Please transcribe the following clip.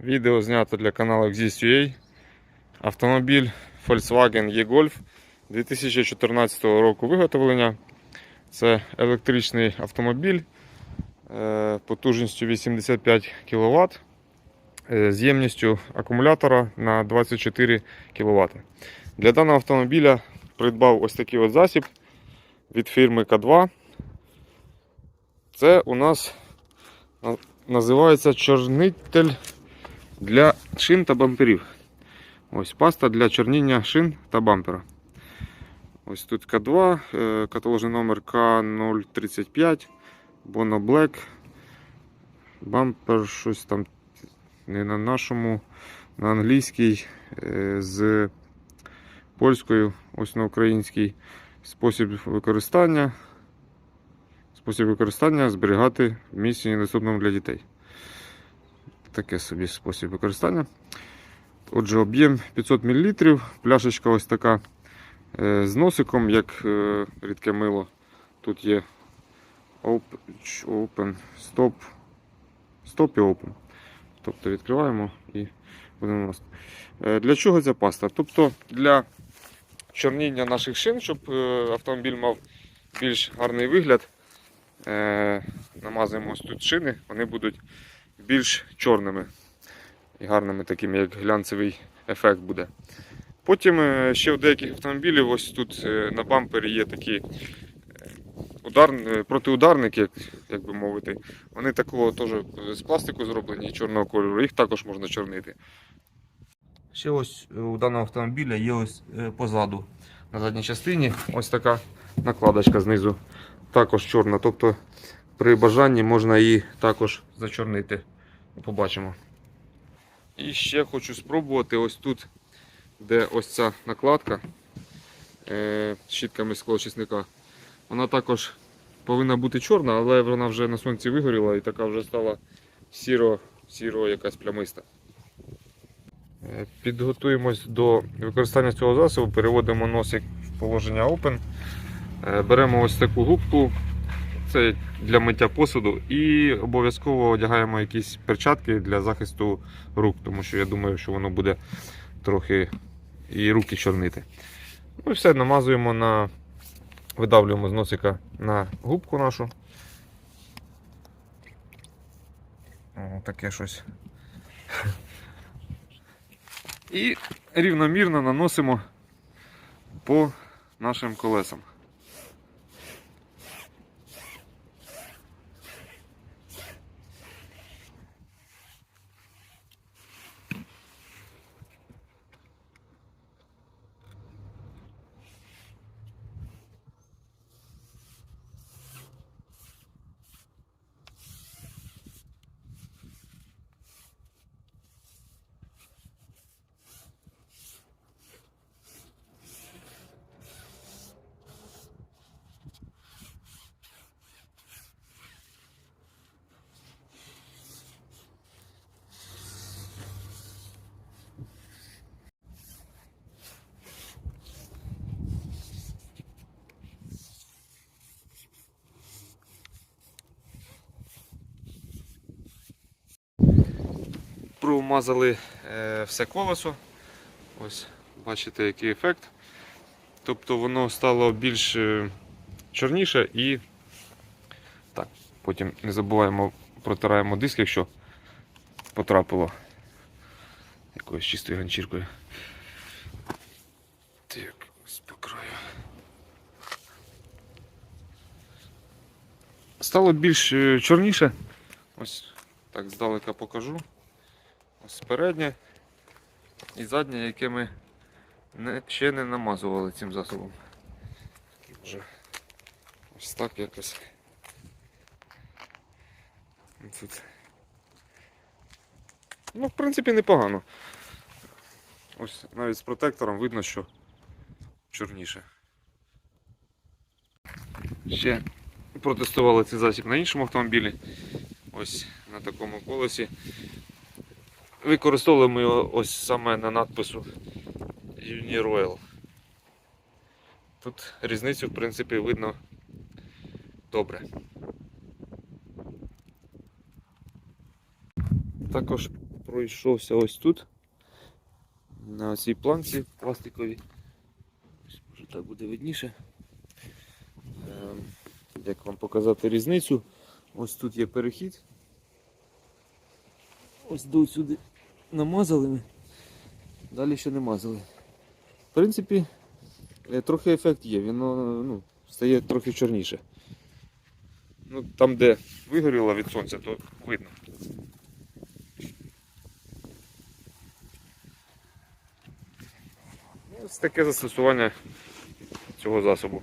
Відео знято для каналу Exist.ua. Автомобіль Volkswagen E-Golf 2014 року виготовлення. Це електричний автомобіль е, потужністю 85 кВт е, з ємністю акумулятора на 24 кВт. Для даного автомобіля придбав ось такий от засіб від фірми К2. Це у нас називається чорнитель для шин та бамперів. Ось паста для чорніння шин та бампера. Ось тут К2, е, каталожний номер К035, Bono Black. Бампер щось там не на нашому, на англійській, е, з польською, ось на українській. Спосіб використання. Спосіб використання зберігати в місці недоступному для дітей. Таке собі спосіб використання. Отже, об'єм 500 мл, пляшечка ось така е, з носиком, як е, рідке мило. Тут є open, stop, stop і open. Тобто відкриваємо і будемо носити. Е, Для чого ця паста? Тобто для чорніння наших шин, щоб автомобіль мав більш гарний вигляд. Намазуємо ось тут шини, вони будуть більш чорними і гарними, такими, як глянцевий ефект буде. Потім е, ще у деяких автомобілів, ось тут е, на бампері є такі е, удар, протиударники, як, би мовити. Вони такого теж з пластику зроблені чорного кольору, їх також можна чорнити. Ще ось у даного автомобіля є ось позаду на задній частині ось така накладочка знизу. Також чорна. Тобто при бажанні можна її також зачорнити. Побачимо. І ще хочу спробувати ось тут, де ось ця накладка е, щітками склочисника. Вона також повинна бути чорна, але вона вже на сонці вигоріла і така вже стала сіро, сіро якась плямиста. Е, Підготуємось до використання цього засобу, переводимо носик в положення Open. Е, Беремо ось таку губку, це для миття посуду, і обов'язково одягаємо якісь перчатки для захисту рук, тому що я думаю, що воно буде трохи і руки чорнити. Ну і все, намазуємо на, видавлюємо з носика на губку нашу. О, таке щось. І рівномірно наносимо по нашим колесам. Промазали е, все колесо. Ось, бачите, який ефект. Тобто воно стало більш е, чорніше і так, потім не забуваємо, протираємо диск, якщо потрапило якоюсь чистою ганчіркою. Так, ось по краю. Стало більш е, чорніше. Ось так здалека покажу. Ось переднє і заднє, яке ми не, ще не намазували цим засобом. Вже ось так якось. Тут. Ну, в принципі, непогано. Ось навіть з протектором видно, що чорніше. Ще протестували цей засіб на іншому автомобілі. Ось на такому колесі. Використовуємо його ось саме на надпису Uniroyal. Тут різницю, в принципі, видно добре. Також пройшовся ось тут. На цій планці пластиковій. Може так буде видніше. Ем, Як вам показати різницю? Ось тут є перехід. Ось до сюди намазали ми. Далі ще не мазали. В принципі, е, трохи ефект є, воно ну, стає трохи чорніше. Ну, там, де вигоріло від сонця, то видно. Ось таке застосування цього засобу.